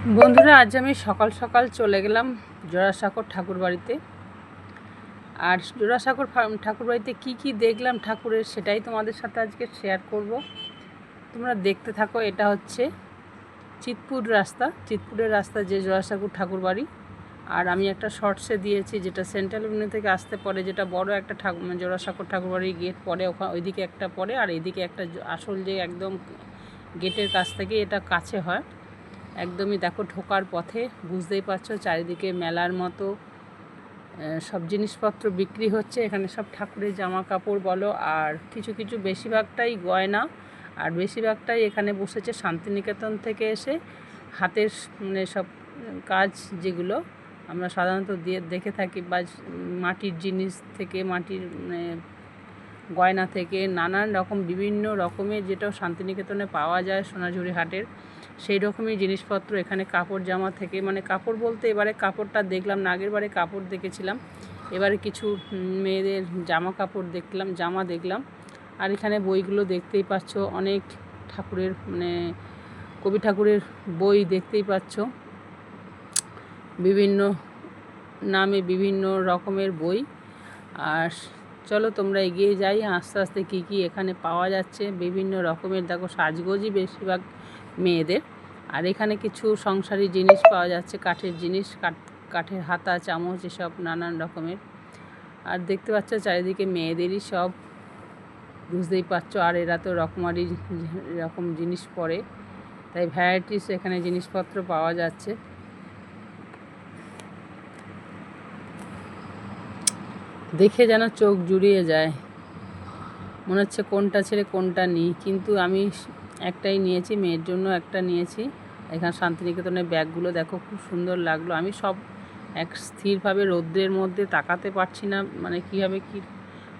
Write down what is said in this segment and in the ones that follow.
বন্ধুরা, আজ আমি সকাল সকাল চলে গেলাম জোড়াসাঁকর ঠাকুর বাড়িতে। আর জোড়াসাঁকর ঠাকুর বাড়িতে কী কী দেখলাম ঠাকুরের সেটাই তোমাদের সাথে আজকে শেয়ার করব। তোমরা দেখতে থাকো, এটা হচ্ছে চিতপুর রাস্তা। চিতপুরের রাস্তা যে জোড়াসাঁকর ঠাকুর বাড়ি। আর আমি একটা শর্টসে দিয়েছি, যেটা সেন্ট্রাল এভিনিউ থেকে আসতে পরে যেটা বড় একটা ঠাকুর জোড়াসাঁকর ঠাকুর বাড়ির গেট পরে ওখানে ওইদিকে একটা পরে, আর এইদিকে একটা আসল যে একদম গেটের কাছ থেকে এটা কাছে হয়। একদমই দেখো ঢোকার পথে, বুঝতেই পারছ চারিদিকে মেলার মতো সব জিনিসপত্র বিক্রি হচ্ছে, এখানে সব ঠাকুরের জামা কাপড় বলো, আর কিছু কিছু বেশিরভাগটাই গয়না, আর বেশিরভাগটাই এখানে বসেছে শান্তিনিকেতন থেকে এসে হাতের মানে সব কাজ যেগুলো আমরা সাধারণত দিয়ে, দেখে থাকি, বা মাটির জিনিস থেকে মাটির মানে গয়না থেকে নানান রকম, বিভিন্ন রকমের যেটা শান্তিনিকেতনে পাওয়া যায় সোনাঝুরি হাটের, সেই রকমই জিনিসপত্র এখানে কাপড় জামা থেকে মানে কাপড় বলতে এবারে কাপড়টা দেখলাম না, আগের বারে কাপড় দেখেছিলাম। এবারে কিছু মেয়েদের জামা কাপড় দেখলাম, জামা দেখলাম। আর এখানে বইগুলো দেখতেই পাচ্ছ, অনেক ঠাকুরের মানে কবি ঠাকুরের বই দেখতেই পাচ্ছ। বিভিন্ন নামে বিভিন্ন রকমের বই। আর চলো তোমরা এগিয়ে যাই। আস্তে আস্তে কী কী এখানে পাওয়া যাচ্ছে। বিভিন্ন রকমের দেখো সাজগোজই বেশিরভাগ মেয়েদের। আর এখানে কিছু সংসারী জিনিস পাওয়া যাচ্ছে, কাঠের জিনিস, কাঠ, কাঠের হাতা, চামচ, এসব নানান রকমের। আর দেখতে পাচ্ছ চারিদিকে মেয়েদেরই সব। বুঝতেই পারছ, আর এরা তো রকমারি রকম জিনিস পরে। তাই ভ্যারাইটিস এখানে জিনিসপত্র পাওয়া যাচ্ছে। দেখে যেন চোখ জুড়িয়ে যায়। মনে হচ্ছে কোনটা ছেড়ে কোনটা নিই। কিন্তু আমি একটাই নিয়েছি, মেয়ের জন্য একটা নিয়েছি। এখানে শান্তিনিকেতনের ব্যাগগুলো দেখো খুব সুন্দর লাগল। আমি সব এক স্থিরভাবে রৌদ্রের মধ্যে তাকাতে পারছি না মানে কীভাবে কি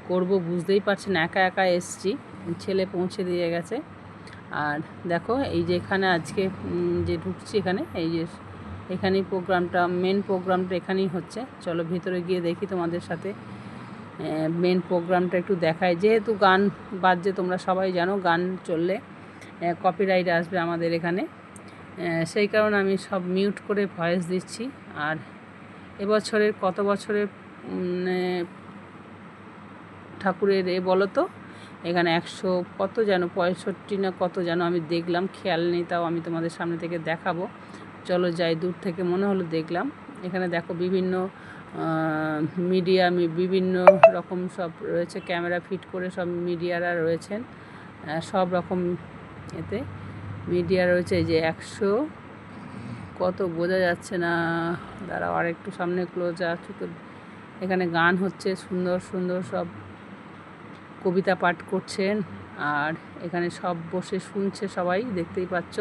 করব বুঝতেই পারছি না। একা একা এসছি, ছেলে পৌঁছে দিয়ে গেছে। আর দেখো, এই যে এখানে আজকে যে ঢুকছি এখানে, এই যে এখানেই প্রোগ্রামটা মেন প্রোগ্রামটা এখানেই হচ্ছে। চলো ভিতরে গিয়ে দেখি তোমাদের সাথে মেন প্রোগ্রামটা একটু দেখায় যেহেতু গান বাজছে, তোমরা সবাই জানো গান চললে কপিরাইট আসবে আমাদের এখানে। সেই কারণে আমি সব মিউট করে ভয়েস দিচ্ছি। আর এবছরের কত বছরের ঠাকুরের এ বলো তো? এখানে একশো কত যেন, পঁয়ষট্টি না কত যেন আমি দেখলাম, খেয়াল নেই তাও আমি তোমাদের সামনে থেকে দেখাবো। চলো যাই, দূর থেকে মনে হলো দেখলাম। এখানে দেখো বিভিন্ন মিডিয়া বিভিন্ন রকম সব রয়েছে, ক্যামেরা ফিট করে সব মিডিয়ারা রয়েছেন। সব রকম এতে মিডিয়া রয়েছে যে একশো কত বোঝা যাচ্ছে না। দাঁড়াও আর একটু সামনে ক্লোজ আছে তো এখানে গান হচ্ছে, সুন্দর সুন্দর সব কবিতা পাঠ করছেন। আর এখানে সব বসে শুনছে সবাই, দেখতেই পাচ্ছ।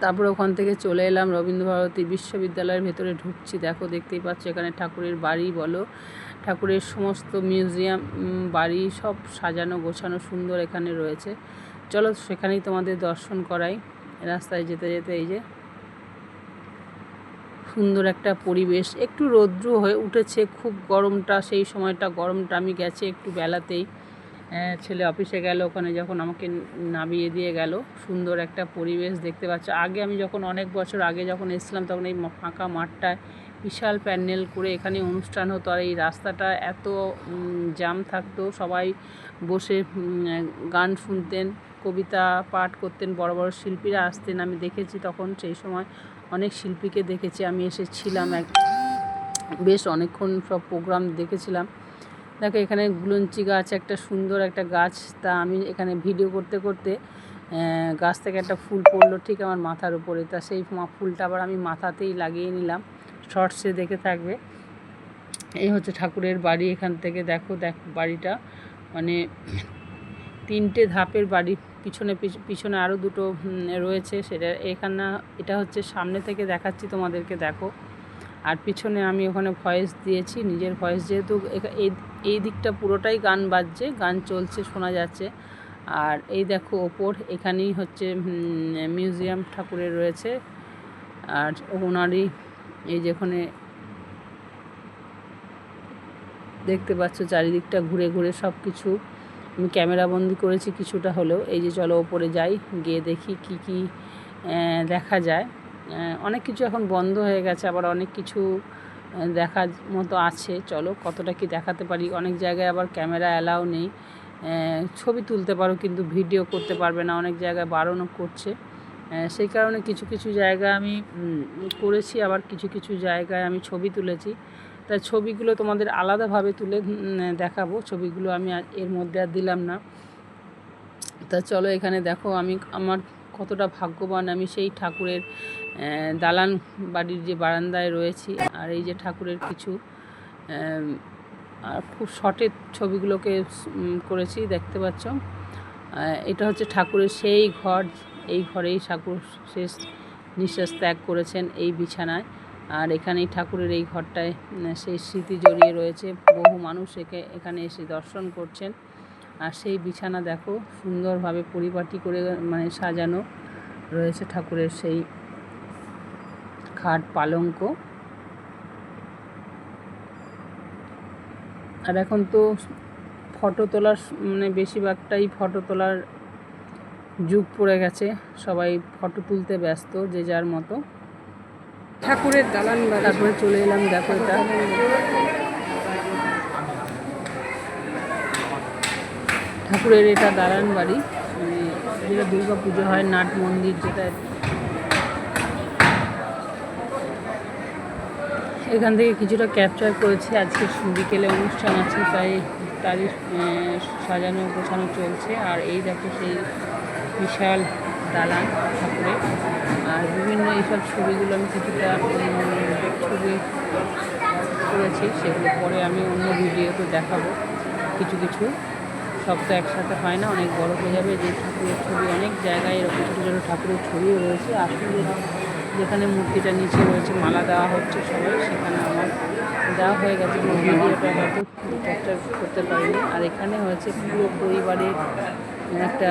তারপরে ওখান থেকে চলে এলাম রবীন্দ্রভারতী বিশ্ববিদ্যালয়ের ভেতরে ঢুকছি। দেখো, দেখতেই পাচ্ছ এখানে ঠাকুরের বাড়ি বলো। ঠাকুরের সমস্ত মিউজিয়াম বাড়ি সব সাজানো, গোছানো সুন্দর এখানে রয়েছে। চলো সেখানেই তোমাদের দর্শন করাই। রাস্তায় যেতে যেতে এই যে সুন্দর একটা পরিবেশ। একটু রৌদ্র হয়ে উঠেছে, খুব গরমটা, সেই সময়টা গরমটা আমি গেছি একটু বেলাতেই। ছেলে অফিসে গেল, ওখানে যখন আমাকে নামিয়ে দিয়ে গেল, সুন্দর একটা পরিবেশ দেখতে পাচ্ছ। আগে আমি যখন অনেক বছর আগে যখন এসেছিলাম, তখন এই ফাঁকা মাঠটায় বিশাল প্যান্ডেল করে এখানে অনুষ্ঠান হতো। আর এই রাস্তাটা এত জাম থাকতো, সবাই বসে গান শুনতেন, কবিতা পাঠ করতেন, বড় বড় শিল্পীরা আসতেন। আমি দেখেছি তখন সেই সময় অনেক শিল্পীকে দেখেছি, আমি এসেছিলাম এক, বেশ অনেকক্ষণ সব প্রোগ্রাম দেখেছিলাম। দেখো, এখানে গুলঞ্চি গাছ, একটা সুন্দর একটা গাছ। তা আমি এখানে ভিডিও করতে করতে গাছ থেকে একটা ফুল পড়ল ঠিক আমার মাথার উপরে। তা সেই ফুলটা আবার আমি মাথাতেই লাগিয়ে নিলাম। শর্টসে দেখে থাকবে। এই হচ্ছে ঠাকুরের বাড়ি এখান থেকে। দেখো, দেখ, বাড়িটা মানে তিনটে ধাপের বাড়ি। পিছনে পিছনে আরও দুটো রয়েছে। সেটা এখানে, এটা হচ্ছে সামনে থেকে দেখাচ্ছি তোমাদেরকে, দেখো। আর পিছনে আমি ওখানে ভয়েস দিয়েছি, নিজের ভয়েস যেহেতু এই দিকটা পুরোটাই গান বাজছে, গান চলছে, শোনা যাচ্ছে। আর এই দেখো ওপর, এখানেই হচ্ছে মিউজিয়াম ঠাকুরের রয়েছে। আর ওনারই এই যেখানে দেখতে পাচ্ছ চারিদিকটা ঘুরে ঘুরে সব কিছু আমি ক্যামেরা বন্দি করেছি কিছুটা হলেও। এই যে চলো ওপরে যাই, গিয়ে দেখি কি কি দেখা যায়। অনেক কিছু এখন বন্ধ হয়ে গেছে, আবার অনেক কিছু দেখার মতো আছে। চলো, কতটা কি দেখাতে পারি? অনেক জায়গায় আবার ক্যামেরা অ্যালাউ নেই। ছবি তুলতে পারো, কিন্তু ভিডিও করতে পারবে না, অনেক জায়গায় বারণও করছে। সেই কারণে কিছু কিছু জায়গা আমি করেছি, আবার কিছু কিছু জায়গায় আমি ছবি তুলেছি। তাই ছবিগুলো তোমাদের আলাদাভাবে তুলে দেখাবো। ছবিগুলো আমি এর মধ্যে আর দিলাম না। তা চলো, এখানে দেখো, আমি, আমার কতটা ভাগ্যবান, আমি সেই ঠাকুরের দালান বাড়ির যে বারান্দায় রয়েছি আর এই যে ঠাকুরের কিছু আর খুব শর্টের ছবিগুলোকে করেছি, দেখতে পাচ্ছ। এটা হচ্ছে ঠাকুরের সেই ঘর, এই ঘরেই ঠাকুর শেষ নিঃশ্বাস ত্যাগ করেছেন এই বিছানায়। আর এখানেই ঠাকুরের এই ঘরটায় সেই স্মৃতি জড়িয়ে রয়েছে। বহু মানুষ একে, এখানে এসে দর্শন করছেন। আর সেই বিছানা দেখো, সুন্দরভাবে পরিপাটি করে মানে সাজানো রয়েছে ঠাকুরের সেই খাট, পালঙ্ক। আর এখন তো ফটো তোলার মানে বেশিরভাগটাই ফটো তোলার যুগ পড়ে গেছে। সবাই ফটো তুলতে ব্যস্ত যে যার মতো। ঠাকুরের দালান তারপরে চলে এলাম, দেখো এটা। ঠাকুরের এটা দালান বাড়ি। মানে যেটা দুর্গা পুজো হয়, নাট মন্দির যেটা এখান থেকে কিছুটা ক্যাপচার করেছি। আজকে বিকেলে অনুষ্ঠান আছে তাই তারই সাজানো গোছানো চলছে। আর এই দেখো সেই বিশাল দালান ঠাকুরের আর বিভিন্ন এইসব ছবিগুলো আমি কিছুটা ছবি করেছি, সেগুলো পরে আমি অন্য ভিডিওতে দেখাবো। কিছু কিছু সব তো একসাথে হয় না, অনেক বড় হয়ে যাবে। যে ঠাকুরের ছবি অনেক জায়গায় এরকম ছোটো ছোটো ঠাকুরের ছবিও রয়েছে। আসলে যেখানে মূর্তিটা নিচে রয়েছে মালা দেওয়া হচ্ছে সবাই সেখানে আমার দেওয়া হয়ে গেছে। ভিডিওটা হয়তো ক্যাপচার করতে পারিনি। আর এখানে হয়েছে পুরো পরিবারের একটা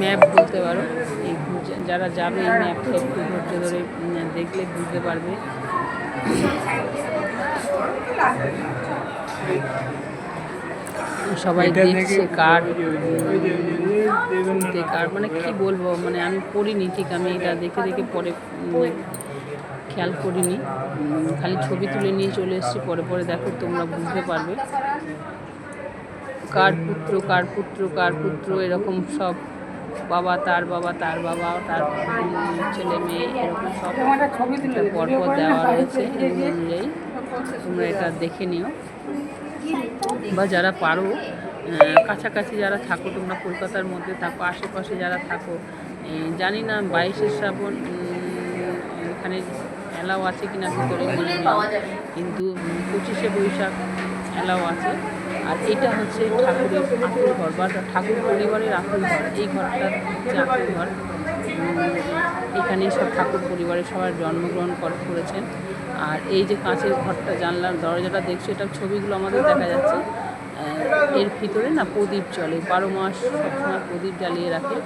ম্যাপ বলতে পারো। এই যারা যাবে এই ম্যাপটা একটু ধৈর্য ধরে দেখলে বুঝতে পারবে। সবাই দেখছে কার কার মানে কি বলব মানে আমি পড়িনি ঠিক আমি এটা দেখে দেখে পরে উম, খেয়াল করিনি। খালি ছবি তুলে নিয়ে চলে এসেছি পরে পরে দেখো তোমরা বুঝতে পারবে। কার পুত্র কার পুত্র কার পুত্র এরকম সব। বাবা তার বাবা তার বাবা তার ছেলে মেয়ে এরকম সব। পরপর দেওয়া রয়েছে অনুযায়ী তোমরা এটা দেখে নিও। বা যারা পারো কাছাকাছি যারা থাকো তোমরা কলকাতার মধ্যে থাকো আশেপাশে যারা থাকো জানি না বাইশে শ্রাবণ এখানে এলাও আছে কিনা ভিতরে কিন্তু পঁচিশে বৈশাখ এলাও আছে। আর এটা হচ্ছে ঠাকুরের আকুল ঘর বা ঠাকুর পরিবারের আকুল ঘর। এই ঘরটা হচ্ছে আকুল ঘর। উম, এখানেই সব ঠাকুর পরিবারের সবার জন্মগ্রহণ করেছেন। আর এই যে কাঁচের ঘরটা জানলার দরজাটা দেখছ এটা ছবিগুলো আমাদের দেখা যাচ্ছে। এর ভিতরে না প্রদীপ চলে বারো মাস সবসময় প্রদীপ জ্বালিয়ে রাখে।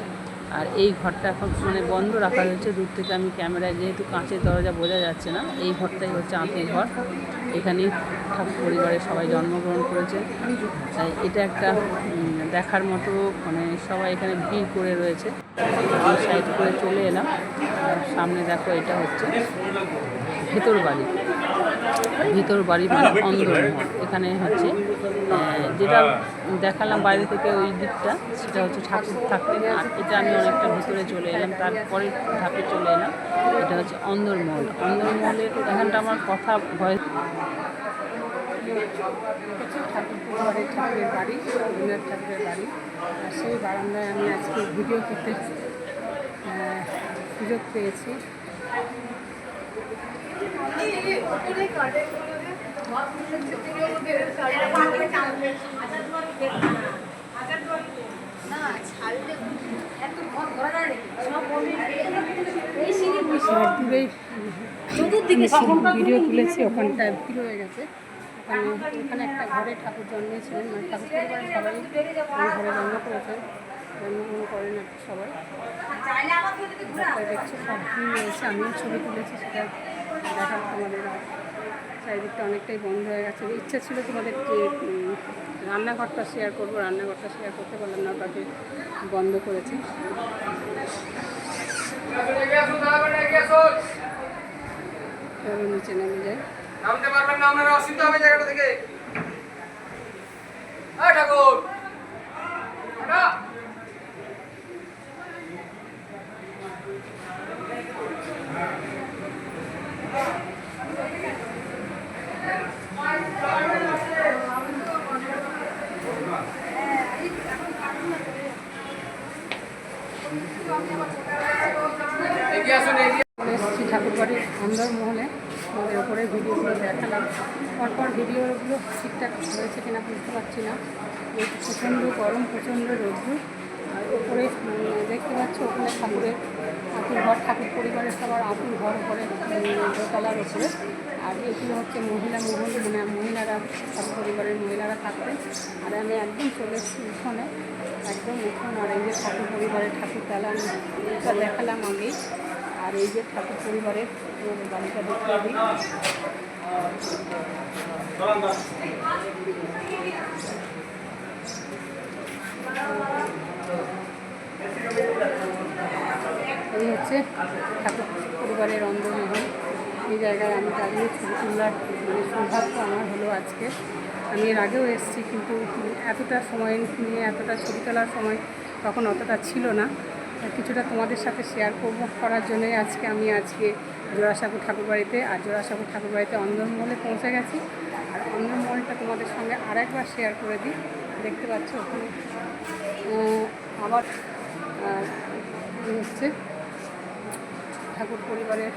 আর এই ঘরটা এখন মানে বন্ধ রাখা হয়েছে, দূর থেকে আমি ক্যামেরায় যেহেতু কাঁচের দরজা বোঝা যাচ্ছে না, এই ঘরটাই হচ্ছে আঁতের ঘর। এখানেই ঠাকুর পরিবারের সবাই জন্মগ্রহণ করেছে। তাই এটা একটা দেখার মতো মানে সবাই এখানে ভিড় করে রয়েছে। সাইড করে চলে এলাম। সামনে দেখো এটা হচ্ছে ভেতর বাড়ি। ভিতর বাড়ি মানে অন্দরমহল এখানে হচ্ছে। যেটা দেখালাম বাইরে থেকে ওই দিকটা সেটা হচ্ছে ঠাকুর থাকতেন আর এটা আমি অনেকটা ভিতরে চলে এলাম তারপরে ধাপে চলে এলাম। এটা হচ্ছে অন্দরমহল অন্দরমহলের এখানটা আমার কথা ভয় ঠাকুরের বাড়ি রবীন্দ্রনাথ ঠাকুরের বাড়ি। আর সেই বারান্দায় আমি আজকে ভিডিও করতে সুযোগ পেয়েছি। দূরেই ভিডিও তুলেছি ওখানটায় ভিড় হয়ে গেছে। ওখানে ওখানে একটা ঘরে ঠাকুর জন্মেছিলেন মানে ঠাকুর পরিবারের সবাই ঘরে জন্ম করেছেন জন্মগ্রহণ করেন আর কি সবাই। দেখছি সব ভিড় রয়েছে আমিও ছবি তুলেছি সেটা দেখার তোমাদের চারিদিকটা অনেকটাই বন্ধ হয়ে গেছে। ইচ্ছা ছিল তোমাদের উম, রান্নাঘরটা শেয়ার করব রান্নাঘরটা শেয়ার করতে পারলাম না ওটাকে বন্ধ করেছি। নিচে নেমে যাই। নামতে পারবেন না আপনারা অসুবিধা হবে জায়গাটা থেকে ঠাকুর হাঁটা। এগিয়ে আসুন এগিয়ে চলে এসেছি ঠাকুরবাড়ির অন্দরমহলে আমাদের ওপরে ভিডিওগুলো দেখালাম পরপর ভিডিওগুলো ঠিকঠাক হয়েছে কিনা বুঝতে পারছি না। এই প্রচণ্ড গরম প্রচণ্ড রৌদ্র আর ওপরে দেখতে পাচ্ছ ওখানে ঠাকুরের আতুর ঘর ঠাকুর পরিবারের সবার আতুর ঘর উম, দোতলার ওপরে। আর এগুলো হচ্ছে মহিলা মহল মানে মহিলারা ঠাকুর পরিবারের মহিলারা থাকতেন আর আমি একদম চলে এসেছি একদম উঠোন আর এই যে ঠাকুর পরিবারের ঠাকুর দালান এটা দেখালাম আগেই। আর এই যে ঠাকুর পরিবারের বাড়িটা দেখতে এই হচ্ছে ঠাকুর পরিবারের অন্দরমহল এই জায়গায় আমি দাঁড়িয়ে ছবি তোলার মানে সৌভাগ্য আমার হলো আজকে। আমি এর আগেও এসেছি, কিন্তু এতটা সময় নিয়ে, এতটা ছবি তোলার সময় তখন অতটা ছিল না। কিছুটা তোমাদের সাথে শেয়ার করব। করার জন্যই আজকে আমি আজকে জোড়াসাঁকু ঠাকুরবাড়িতে আর জোড়াসাঁকু ঠাকুরবাড়িতে অন্দরমহলে পৌঁছে গেছি। আর অন্দরমহলটা তোমাদের সঙ্গে আরেকবার শেয়ার করে দিই। দেখতে পাচ্ছ ওখানে আবার হচ্ছে ঠাকুর পরিবারের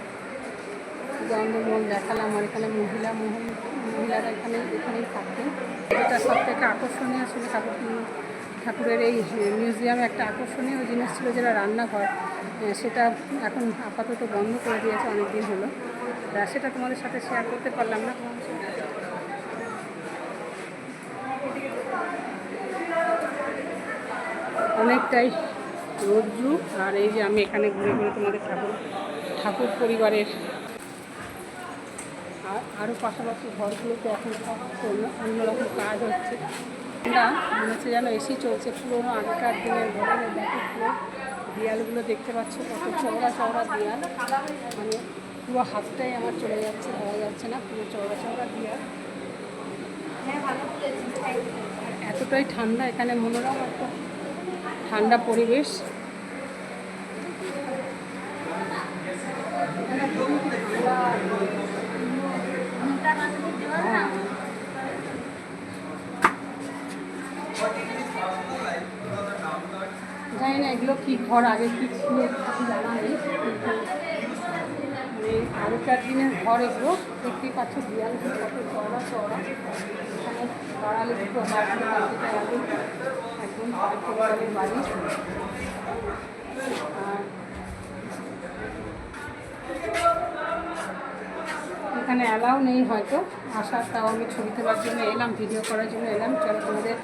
দ্বন্দ্বমল দেখালাম আর এখানে মহিলা মহল, মহিলারা এখানে এখানেই থাকতেন যেটা সব থেকে আকর্ষণীয় ছিল ঠাকুর ঠাকুরের এই মিউজিয়ামে একটা আকর্ষণীয় জিনিস ছিল যেটা রান্নাঘর সেটা এখন আপাতত বন্ধ করে দিয়েছে অনেক দিন হলো। তা সেটা তোমাদের সাথে শেয়ার করতে পারলাম না। অনেকটাই রোদ্রু, আর এই যে আমি এখানে ঘুরে ঘুরে তোমাদের ঠাকুর ঠাকুর পরিবারের আর আরও পাশাপাশি ঘরগুলোতে এখন অন্যরকম কাজ হচ্ছে। না, মনে হচ্ছে যেন এসি চলছে পুরোনো আগেকার দিনের ঘরের দেখো দেয়ালগুলো দেখতে পাচ্ছ, কত চওড়া চওড়া দেয়াল। মানে পুরো হাতটাই আমার চলে যাচ্ছে পাওয়া যাচ্ছে না, পুরো চওড়া চওড়া দেয়াল। এতটাই ঠান্ডা এখানে মনোরম একটা ঠান্ডা পরিবেশ। জানি না এগুলো কি ঘর, আগে কি ছিল জানা নেই। কিন্তু মানে আগেকার দিনের ঘর এগুলো। দেখতেই পাচ্ছ দেয়ালগুলো কত চড়া চড়া এখানে দাঁড়ালে দুটো একদম বাড়ি। আর এখানে অ্যালাউ নেই হয়তো। আসার তাও আমি ছবি তোলার জন্য এলাম, ভিডিও করার জন্য এলাম। চলো তোমাদের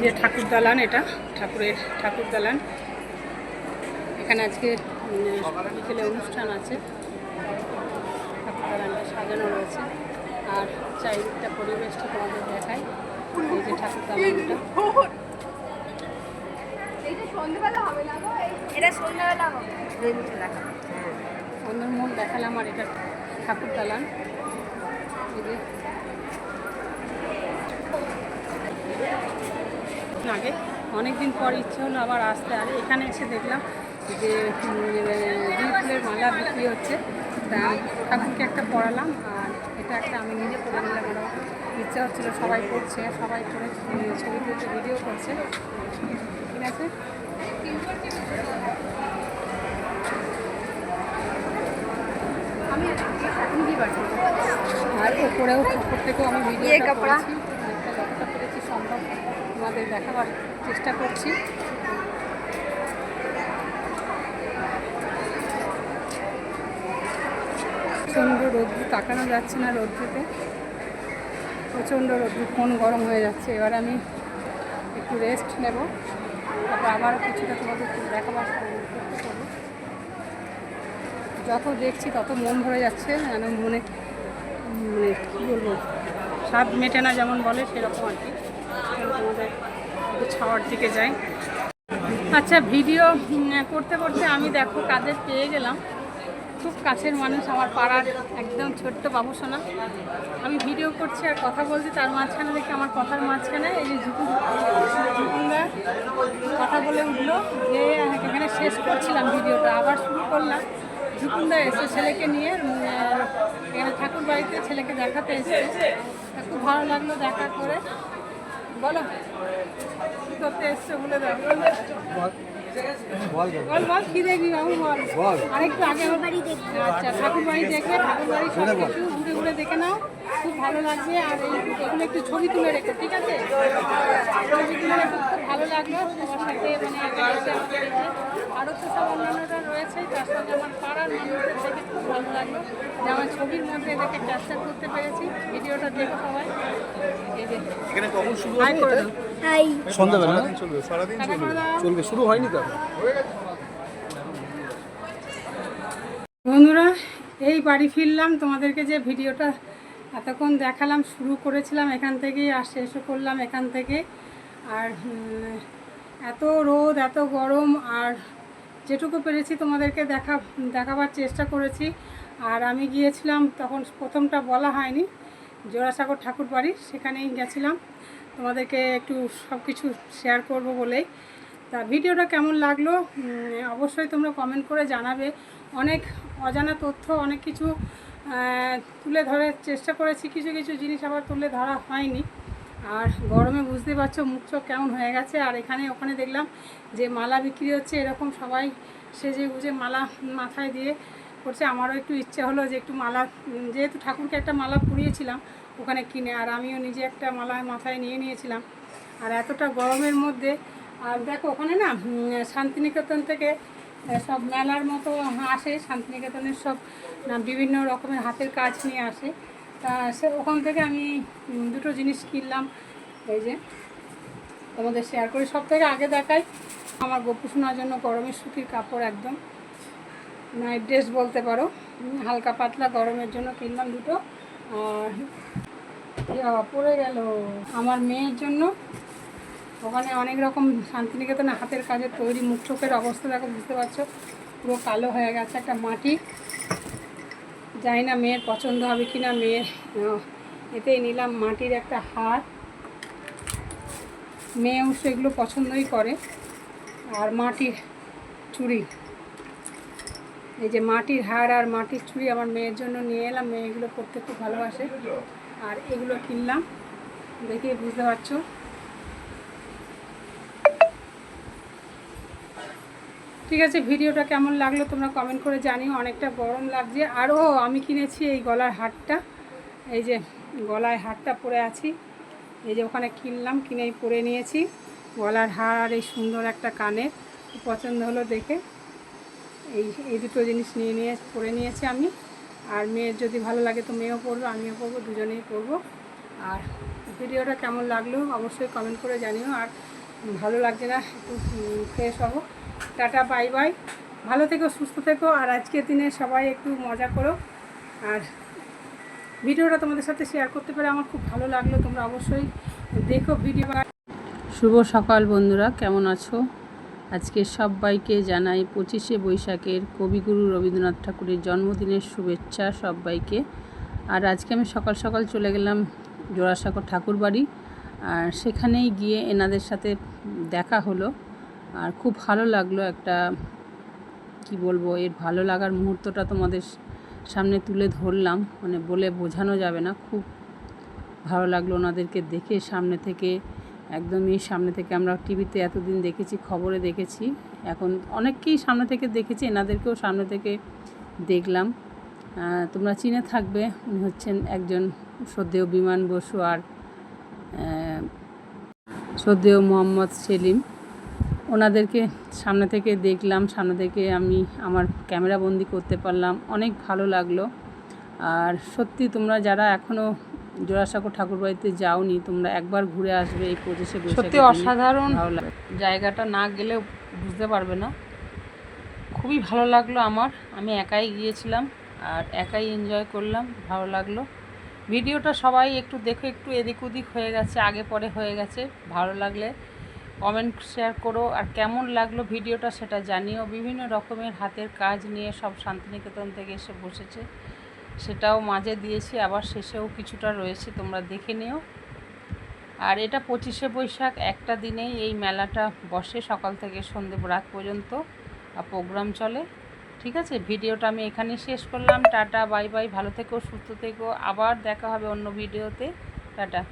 যে ঠাকুর দালান এটা ঠাকুরের ঠাকুর দালান। এখানে আজকে বিকেলে অনুষ্ঠান আছে। ঠাকুর দালানটা সাজানো রয়েছে। আর চারিদিকটা পরিবেশটা তোমাদের দেখায় এই যে ঠাকুর দালানটা। হবে অন্দরমহল দেখালাম আর এটা ঠাকুর দালান। এই যে আগে। অনেক দিন পর ইচ্ছে হলো আবার আসতে। আর এখানে এসে দেখলাম যে ফুলের মালা বিক্রি হচ্ছে। তা ঠাকুরকে একটা পড়ালাম আর এটা একটা আমি নিজে পরে নিলাম আরও ইচ্ছা হচ্ছিল সবাই করছে সবাই করে ছবি তুলছে ভিডিও করছে। ঠিক আছে? আর ওপরেও ওপর থেকেও আমি ভিডিও ये তোমাদের দেখাবার চেষ্টা করছি। প্রচণ্ড রোদ্দু তাকানো যাচ্ছে না রোদ্দুতে প্রচণ্ড রোদ্দু ফোন গরম হয়ে যাচ্ছে। এবার আমি একটু রেস্ট নেব। তারপর আবার কিছুটা তোমাদের দেখাবার যত দেখছি তত মন ভরে যাচ্ছে, যেন মনে মানে কী বলব? স্বাদ মেটে না যেমন বলে, সেরকম আর কি। ছাওয়ার দিকে যাই। আচ্ছা ভিডিও করতে করতে আমি দেখো কাদের পেয়ে গেলাম। খুব কাছের মানুষ আমার পাড়ার একদম ছোট্ট বাবুসোনা। আমি ভিডিও করছি আর কথা বলছি তার মাঝখানে দেখি আমার কথার মাঝখানে এই যে ঝুঁকুন ঝুঁকুনদা কথা বলে উঠল যে এখানে শেষ করছিলাম ভিডিওটা, আবার শুরু করলাম। ঝুকুন্দা এসে ছেলেকে নিয়ে এখানে ঠাকুর বাড়িতে ছেলেকে দেখাতে এসেছে। খুব ভালো লাগল দেখা করে। বলো। করতে এসছো বলে দাও। বল বল। কি দেখবি বাবু বল। আরেকটু আগে বাড়ি দেখবি। আচ্ছা ঠাকুর বাড়ি দেখে ঠাকুর বাড়ি সব কিছু ঘুরে দেখে নাও খুব ভালো লাগবে আর এই এগুলো একটু ছবি তুলে রেখো ঠিক আছে? ছবি তুলে রেখো খুব ভালো লাগল তোমার সাথে মানে। আরও তো সব অন্যান্যরা রয়েছে তার সঙ্গে আমার পাড়ার মানুষদের দেখে খুব ভালো লাগল। যে আমার ছবির মধ্যে এদেরকে ক্যাপচার করতে পেরেছি। ভিডিওটা দেখো সবাই। এই যে। এখানে কখন শুরু হাই সন্ধ্যাবেলা চলবে সারাদিন টাটা চলবে শুরু হয়নি তো? বন্ধুরা এই বাড়ি ফিরলাম, তোমাদেরকে যে ভিডিওটা এতক্ষণ দেখালাম, শুরু করেছিলাম এখান থেকেই আর শেষও করলাম এখান থেকে। আর এত রোদ, এত গরম, আর যেটুকু পেরেছি তোমাদেরকে দেখা, দেখাবার চেষ্টা করেছি। আর আমি গিয়েছিলাম, তখন প্রথমটা বলা হয়নি, জোড়াসাগর ঠাকুর বাড়ি, সেখানেই গেছিলাম। তোমাদেরকে একটু সব কিছু শেয়ার করব বলেই। তা, ভিডিওটা কেমন লাগল? অবশ্যই তোমরা কমেন্ট করে জানাবে। অনেক অজানা তথ্য, অনেক কিছু তুলে ধরার চেষ্টা করেছি। কিছু কিছু জিনিস আবার তুলে ধরা হয়নি। আর গরমে বুঝতে পারছ, মুখ চোখ কেমন হয়ে গেছে। আর এখানে, ওখানে দেখলাম যে মালা বিক্রি হচ্ছে, এরকম সবাই সেজে গুজে মালা মাথায় দিয়ে করছে। আমারও একটু ইচ্ছে হলো যে একটু মালা, যেহেতু ঠাকুরকে একটা মালা পরিয়েছিলাম ওখানে কিনে, আর আমিও নিজে একটা মালা মাথায় নিয়ে নিয়েছিলাম। আর এতটা গরমের মধ্যে, আর দেখো ওখানে না শান্তিনিকেতন থেকে সব মেলার মতো আসে, শান্তিনিকেতনের সব বিভিন্ন রকমের হাতের কাজ নিয়ে আসে। তা সে, ওখান থেকে আমি দুটো জিনিস কিনলাম, এই যে তোমাদের শেয়ার করি। সব থেকে আগে দেখাই, আমার গপু শোনার জন্য গরমের সুতির কাপড় একদম নাইট ড্রেস বলতে পারো। হালকা পাতলা গরমের জন্য কিনলাম দুটো। আর পড়ে গেল। আমার মেয়ের জন্য ওখানে অনেক রকম শান্তিনিকেতনে হাতের কাজের তৈরি মুখ চোখের অবস্থা, দেখো, বুঝতে পারছ? পুরো কালো হয়ে গেছে একটা মাটি। জানি না মেয়ের পছন্দ হবে কি না মেয়ের এতেই নিলাম মাটির একটা হার। মেয়ে অবশ্য এগুলো পছন্দই করে। আর মাটির চুড়ি। এই যে মাটির হার আর মাটির চুড়ি আমার মেয়ের জন্য নিয়ে এলাম, মেয়ে এগুলো খুব ভালোবাসে। আর এগুলো কিনলাম, দেখে বুঝতে পারছ? ঠিক আছে, ভিডিওটা কেমন লাগল তোমরা কমেন্ট করে জানিও, অনেকটা গরম লাগছে। আরও আমি কিনেছি এই গলার হারটা, এই যে গলায় হারটা পরে আছি। এই যে ওখানে কিনলাম, কিনেই পরে নিয়েছি। গলার হার আর এই সুন্দর একটা কানের পছন্দ হলো দেখে। এই এই দুটো জিনিস নিয়ে নিয়ে, পরে নিয়েছি আমি। আর মেয়ের যদি ভালো লাগে তো মেয়েও পরবো, আমিও পরবো, দুজনেই পরবো। আর ভিডিওটা কেমন লাগল অবশ্যই কমেন্ট করে জানিও। আর ভালো লাগছে না, একটু ফ্রেশ হব। Tata, bye bye. ভালো থেকো, সুস্থ থেকো, আর আজকের দিনে সবাই একটু মজা করো। আর ভিডিওটা তোমাদের সাথে শেয়ার করতে পেরে আমার খুব ভালো লাগল, তোমরা অবশ্যই দেখো ভিডিও শুভ সকাল বন্ধুরা, কেমন আছো? আজকে সবাইকে জানাই পঁচিশে বৈশাখের কবিগুরু রবীন্দ্রনাথ ঠাকুরের জন্মদিনের শুভেচ্ছা সবাইকে। আর আজকে আমি সকাল সকাল চলে গেলাম জোড়াসাগর ঠাকুর বাড়ি আর সেখানেই গিয়ে এনাদের সাথে দেখা হলো। আর খুব ভালো লাগল একটা, কি বলব, এর ভালো লাগার মুহূর্তটা তোমাদের সামনে তুলে ধরলাম। মানে বলে বোঝানো যাবে না, খুব ভালো লাগল ওনাদেরকে দেখে সামনে থেকে, একদমই সামনে থেকে আমরা টিভিতে এতদিন দেখেছি, খবরে দেখেছি। এখন অনেককেই সামনে থেকে দেখেছি, এনাদেরকেও সামনে থেকে দেখলাম। তোমরা চিনে থাকবে, উনি হচ্ছেন একজন শ্রদ্ধেয় বিমান বসু আর শ্রদ্ধেয় মোহাম্মদ সেলিম। ওনাদেরকে সামনে থেকে দেখলাম সামনে থেকে আমি আমার ক্যামেরা বন্দি করতে পারলাম। অনেক ভালো লাগল। আর সত্যি তোমরা যারা এখনও জোড়াসাঁকো ঠাকুর বাড়িতে যাওনি তোমরা একবার ঘুরে আসবে এই পঁচিশে সত্যি অসাধারণ। জায়গাটা না গেলেও বুঝতে পারবে না। খুবই ভালো লাগল আমার। আমি একাই গিয়েছিলাম আর একাই এনজয় করলাম ভালো লাগল। ভিডিওটা সবাই একটু দেখো একটু এদিক ওদিক হয়ে গেছে আগে পরে হয়ে গেছে ভালো লাগলে কমেন্ট শেয়ার করো আর কেমন লাগল ভিডিওটা সেটা জানিও। বিভিন্ন রকমের হাতের কাজ নিয়ে সব শান্তিনিকেতন থেকে এসে বসেছে, সেটাও মাঝে দিয়েছি, আবার শেষেও কিছুটা রয়েছে, তোমরা দেখে নিও। আর এটা পঁচিশে বৈশাখ, একটা দিনেই এই মেলাটা বসে, সকাল থেকে সন্ধে রাত পর্যন্ত প্রোগ্রাম চলে। ঠিক আছে, ভিডিওটা আমি এখানেই শেষ করলাম। টাটা, বাই বাই, ভালো থেকো, সুস্থ থেকো। আবার দেখা হবে অন্য ভিডিওতে। টাটা।